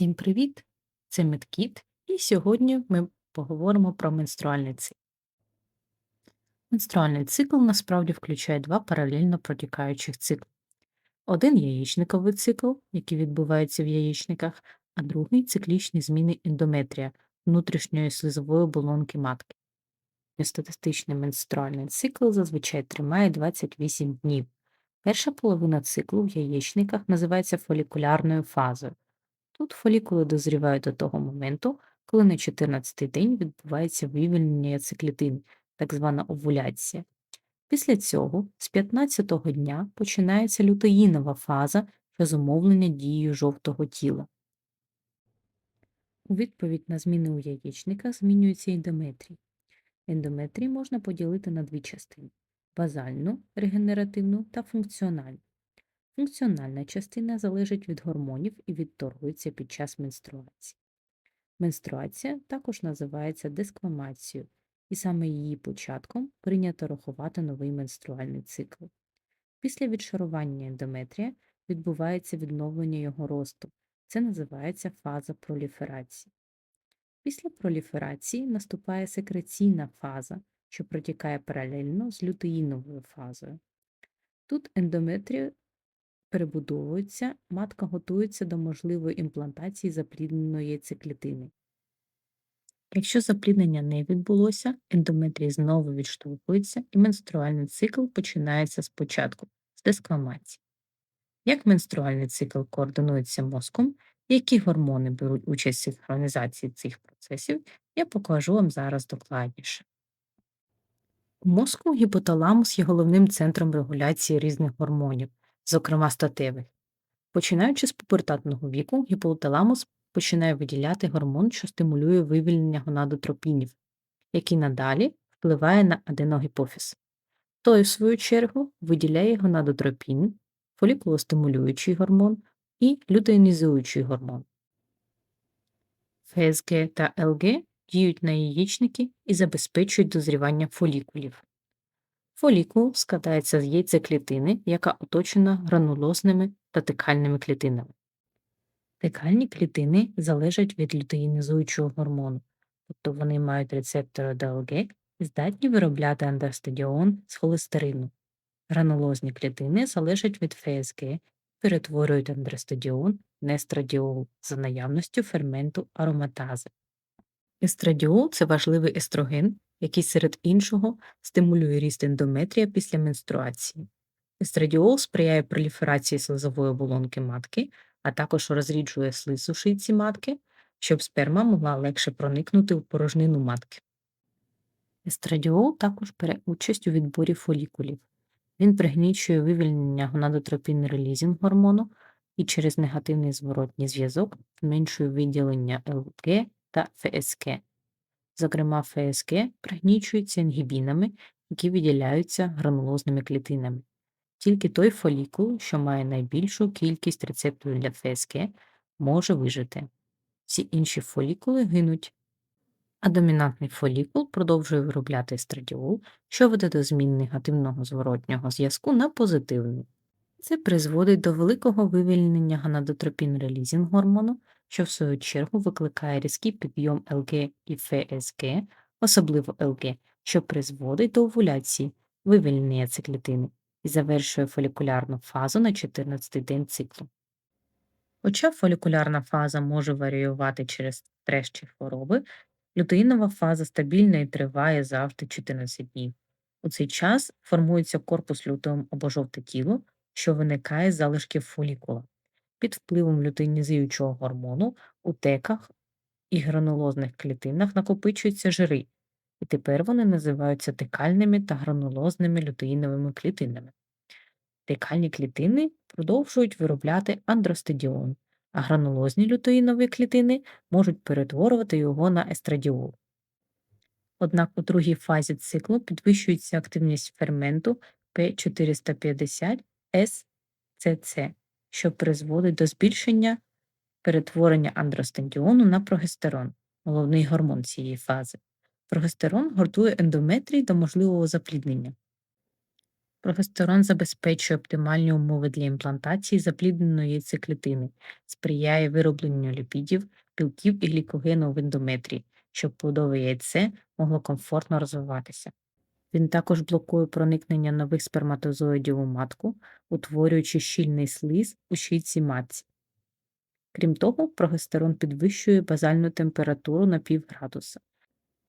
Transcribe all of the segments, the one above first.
Всім привіт! Це Медкіт, і сьогодні ми поговоримо про менструальний цикл. Менструальний цикл насправді включає два паралельно протікаючих цикли. Один яєчниковий цикл, який відбувається в яєчниках, а другий циклічні зміни ендометрія внутрішньої слизової оболонки матки. Статистичний менструальний цикл зазвичай тримає 28 днів. Перша половина циклу в яєчниках називається фолікулярною фазою. Тут фолікули дозрівають до того моменту, коли на 14-й день відбувається вивільнення яйцеклітин, так звана овуляція. Після цього з 15-го дня починається лютеїнова фаза, що зумовлення дією жовтого тіла. У відповідь на зміни у яєчниках змінюється ендометрій. Ендометрій можна поділити на дві частини базальну, регенеративну та функціональну. Функціональна частина залежить від гормонів і відторгується під час менструації. Менструація також називається десквамацією, і саме її початком прийнято рахувати новий менструальний цикл. Після відшарування ендометрія відбувається відновлення його росту. Це називається фаза проліферації. Після проліферації наступає секреційна фаза, що протікає паралельно з лютеїновою фазою. Тут ендометрію перебудовується, матка готується до можливої імплантації заплідненої яйцеклітини. Якщо запліднення не відбулося, ендометрій знову відштовхується і менструальний цикл починається спочатку з десквамації. Як менструальний цикл координується мозком, які гормони беруть участь в синхронізації цих процесів, я покажу вам зараз докладніше. У мозку гіпоталамус є головним центром регуляції різних гормонів, зокрема статевих. Починаючи з пубертатного віку, гіпоталамус починає виділяти гормон, що стимулює вивільнення гонадотропінів, який надалі впливає на аденогіпофіз. Той, в свою чергу, виділяє гонадотропін, фолікулостимулюючий гормон і лютеїнізуючий гормон. ФСГ та ЛГ діють на яєчники і забезпечують дозрівання фолікулів. Фолікул складається з яйцеклітини, яка оточена гранулозними та текальними клітинами. Текальні клітини залежать від лютеїнізуючого гормону, тобто вони мають рецептори ДЛГ і здатні виробляти андерстадіон з холестерину. Гранулозні клітини залежать від ФСГ перетворюють андерстадіон на естрадіол за наявністю ферменту ароматази. Естрадіол це важливий естроген, який серед іншого стимулює ріст ендометрія після менструації. Естрадіол сприяє проліферації слизової оболонки матки, а також розріджує слиз у шийці матки, щоб сперма могла легше проникнути у порожнину матки. Естрадіол також бере участь у відборі фолікулів. Він пригнічує вивільнення гонадотропін релізінг гормону і через негативний зворотній зв'язок зменшує виділення ЛГ та ФСК. Зокрема, ФСК пригнічується інгібінами, які виділяються гранулозними клітинами. Тільки той фолікул, що має найбільшу кількість рецепторів для ФСК, може вижити. Всі інші фолікули гинуть. А домінантний фолікул продовжує виробляти естрадіол, що веде до змін негативного зворотнього зв'язку на позитивний. Це призводить до великого вивільнення ганадотропін релізінг гормону, що в свою чергу викликає різкий підйом ЛГ і ФСГ, особливо ЛГ, що призводить до овуляції, вивільнення яйцеклітини і завершує фолікулярну фазу на 14-й день циклу. Хоча фолікулярна фаза може варіювати через чи хвороби, лютеїнова фаза стабільна і триває завжди 14 днів. У цей час формується корпус лютеум або жовте тіло, що виникає з залишків фолікула. Під впливом лютеїнізуючого гормону у теках і гранулозних клітинах накопичуються жири, і тепер вони називаються текальними та гранулозними лютеїновими клітинами. Текальні клітини продовжують виробляти андростедіон, а гранулозні лютеїнові клітини можуть перетворювати його на естрадіол. Однак у другій фазі циклу підвищується активність ферменту P450 SCC, що призводить до збільшення перетворення андростендіону на прогестерон, головний гормон цієї фази. Прогестерон гортує ендометрій до можливого запліднення. Прогестерон забезпечує оптимальні умови для імплантації заплідненої яйцеклітини, сприяє виробленню ліпідів, білків і глікогену в ендометрії, щоб плодове яйце могло комфортно розвиватися. Він також блокує проникнення нових сперматозоїдів у матку, утворюючи щільний слиз у щітці матці. Крім того, прогестерон підвищує базальну температуру на пів градуса.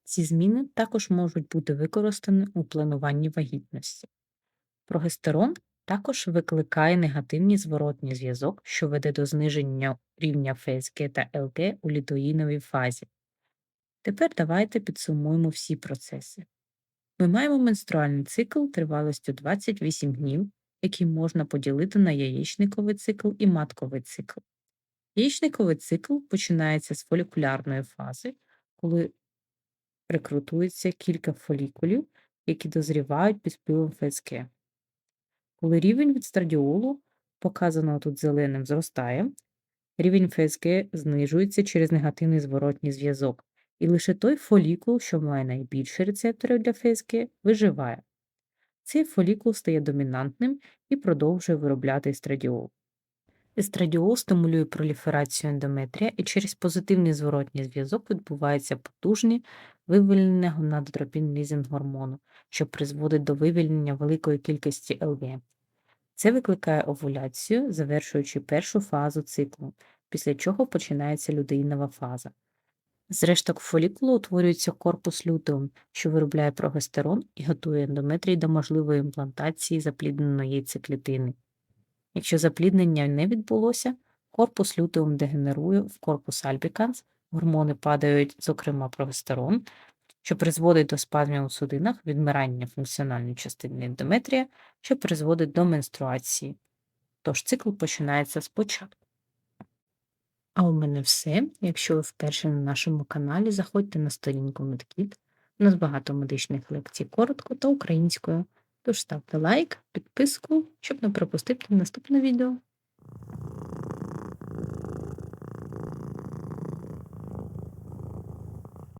Ці зміни також можуть бути використані у плануванні вагітності. Прогестерон також викликає негативний зворотній зв'язок, що веде до зниження рівня ФСГ та ЛГ у літоїновій фазі. Тепер давайте підсумуємо всі процеси. Ми маємо менструальний цикл тривалістю 28 днів, який можна поділити на яєчниковий цикл і матковий цикл. Яєчниковий цикл починається з фолікулярної фази, коли рекрутується кілька фолікулів, які дозрівають під впливом ФСГ. Коли рівень відстрадіолу, показаного тут зеленим, зростає, рівень ФСГ знижується через негативний зворотній зв'язок, і лише той фолікул, що має найбільше рецепторів для ФСГ, виживає. Цей фолікул стає домінантним і продовжує виробляти естрадіол. Естрадіол стимулює проліферацію ендометрія, і через позитивний зворотній зв'язок відбувається потужне вивільнення гонадотропін-лізинг гормону, що призводить до вивільнення великої кількості ЛГ. Це викликає овуляцію, завершуючи першу фазу циклу, після чого починається людинова фаза. З решток фолікулу утворюється корпус лютеум, що виробляє прогестерон і готує ендометрій до можливої імплантації заплідненої яйцеклітини. Якщо запліднення не відбулося, корпус лютеум дегенерує в корпус альбіканс, гормони падають, зокрема прогестерон, що призводить до спазмів у судинах, відмирання функціональної частини ендометрія, що призводить до менструації. Тож цикл починається спочатку. А у мене все. Якщо ви вперше на нашому каналі, заходьте на сторінку Медкіт. У нас багато медичних лекцій коротко та українською. Тож ставте лайк, підписку, щоб не пропустити наступне відео.